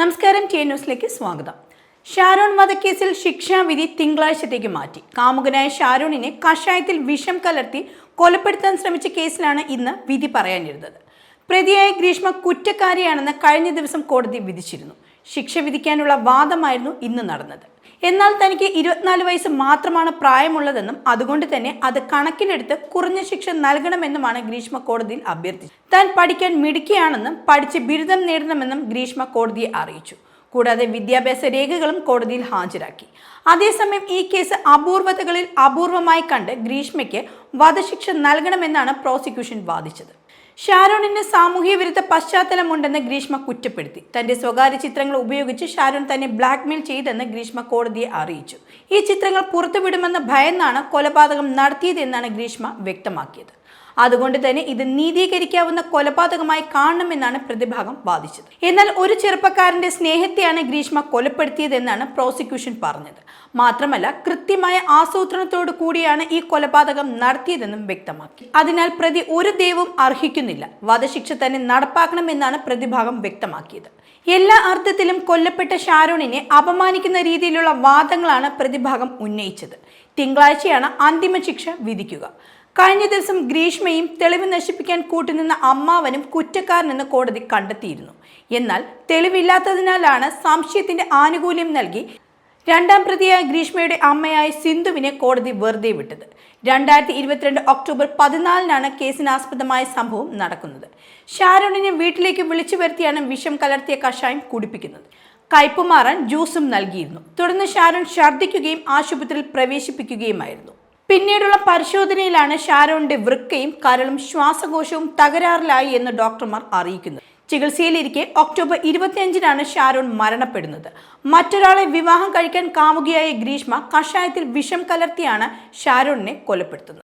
നമസ്കാരം കെ ന്യൂസിലേക്ക് സ്വാഗതം. ഷാരോൺ വധക്കേസിൽ ശിക്ഷാവിധി തിങ്കളാഴ്ചത്തേക്ക് മാറ്റി. കാമുകനായ ഷാരോണിനെ കഷായത്തിൽ വിഷം കലർത്തി കൊലപ്പെടുത്താൻ ശ്രമിച്ച കേസിലാണ് ഇന്ന് വിധി പറയാനിരുന്നത്. പ്രതിയായ ഗ്രീഷ്മ കുറ്റക്കാരിയാണെന്ന് കഴിഞ്ഞ ദിവസം കോടതി വിധിച്ചിരുന്നു. ശിക്ഷ വിധിക്കാനുള്ള വാദമായിരുന്നു ഇന്ന് നടന്നത്. എന്നാൽ തനിക്ക് ഇരുപത്തിനാല് വയസ്സ് മാത്രമാണ് പ്രായമുള്ളതെന്നും അതുകൊണ്ട് തന്നെ അത് കണക്കിലെടുത്ത് കുറഞ്ഞ ശിക്ഷ നൽകണമെന്നുമാണ് ഗ്രീഷ്മ കോടതിയിൽ അഭ്യർത്ഥിച്ചത്. താൻ പഠിക്കാൻ മിടുക്കിയാണെന്നും പഠിച്ച് ബിരുദം നേടണമെന്നും ഗ്രീഷ്മ കോടതിയെ അറിയിച്ചു. കൂടാതെ വിദ്യാഭ്യാസ രേഖകളും കോടതിയിൽ ഹാജരാക്കി. അതേസമയം ഈ കേസ് അപൂർവതകളിൽ അപൂർവമായി കണ്ട് ഗ്രീഷ്മയ്ക്ക് വധശിക്ഷ നൽകണമെന്നാണ് പ്രോസിക്യൂഷൻ വാദിച്ചത്. ഷാരോണിന് സാമൂഹ്യ വിരുദ്ധ പശ്ചാത്തലമുണ്ടെന്ന് ഗ്രീഷ്മ കുറ്റപ്പെടുത്തി. തന്റെ സ്വകാര്യ ചിത്രങ്ങൾ ഉപയോഗിച്ച് ഷാരോൺ തന്നെ ബ്ലാക്ക്മെയിൽ ചെയ്തെന്ന് ഗ്രീഷ്മ കോടതിയെ അറിയിച്ചു. ഈ ചിത്രങ്ങൾ പുറത്തുവിടുമെന്ന് ഭയന്നാണ് കൊലപാതകം നടത്തിയതെന്നാണ് ഗ്രീഷ്മ വ്യക്തമാക്കിയത്. അതുകൊണ്ട് തന്നെ ഇത് നീതീകരിക്കാവുന്ന കൊലപാതകമായി കാണണമെന്നാണ് പ്രതിഭാഗം വാദിച്ചത്. എന്നാൽ ഒരു ചെറുപ്പക്കാരന്റെ സ്നേഹത്തെയാണ് ഗ്രീഷ്മ കൊലപ്പെടുത്തിയതെന്നാണ് പ്രോസിക്യൂഷൻ പറഞ്ഞത്. മാത്രമല്ല കൃത്യമായ ആസൂത്രണത്തോടു കൂടിയാണ് ഈ കൊലപാതകം നടത്തിയതെന്നും വ്യക്തമാക്കി. അതിനാൽ പ്രതി ഒരു ദൈവവും അർഹിക്കുന്നില്ല. വധശിക്ഷ തന്നെ നടപ്പാക്കണമെന്നാണ് പ്രതിഭാഗം വ്യക്തമാക്കിയത്. എല്ലാ അർത്ഥത്തിലും കൊല്ലപ്പെട്ട ഷാരോണിനെ അപമാനിക്കുന്ന രീതിയിലുള്ള വാദങ്ങളാണ് പ്രതിഭാഗം ഉന്നയിച്ചത്. തിങ്കളാഴ്ചയാണ് അന്തിമ ശിക്ഷ വിധിക്കുക. കഴിഞ്ഞ ദിവസം ഗ്രീഷ്മയും തെളിവ് നശിപ്പിക്കാൻ കൂട്ടുനിന്ന അമ്മാവനും കുറ്റക്കാരനെന്ന് കോടതി കണ്ടെത്തിയിരുന്നു. എന്നാൽ തെളിവില്ലാത്തതിനാലാണ് സംശയത്തിന്റെ ആനുകൂല്യം നൽകി രണ്ടാം പ്രതിയായ ഗ്രീഷ്മയുടെ അമ്മയായ സിന്ധുവിനെ കോടതി വെറുതെ വിട്ടത്. രണ്ടായിരത്തി ഇരുപത്തിരണ്ട് ഒക്ടോബർ പതിനാലിനാണ് കേസിനാസ്പദമായ സംഭവം നടക്കുന്നത്. ഷാരോണിനെ വീട്ടിലേക്ക് വിളിച്ചു വരുത്തിയാണ് വിഷം കലർത്തിയ കഷായം കുടിപ്പിക്കുന്നത്. കയ്പുമാറാൻ ജ്യൂസും നൽകിയിരുന്നു. തുടർന്ന് ഷാരോൺ ഛർദ്ദിക്കുകയും ആശുപത്രിയിൽ പ്രവേശിപ്പിക്കുകയുമായിരുന്നു. പിന്നീടുള്ള പരിശോധനയിലാണ് ഷാരോണിന്റെ വൃക്കയും കരളും ശ്വാസകോശവും തകരാറിലായി എന്ന് ഡോക്ടർമാർ അറിയിക്കുന്നത് ചികിത്സയിലിരിക്കെ ഒക്ടോബർ ഇരുപത്തിയഞ്ചിനാണ് ഷാരോൺ മരണപ്പെടുന്നത്. മറ്റൊരാളെ വിവാഹം കഴിക്കാൻ കാമുകിയായ ഗ്രീഷ്മ കഷായത്തിൽ വിഷം കലർത്തിയാണ് ഷാരോണിനെ കൊലപ്പെടുത്തുന്നത്.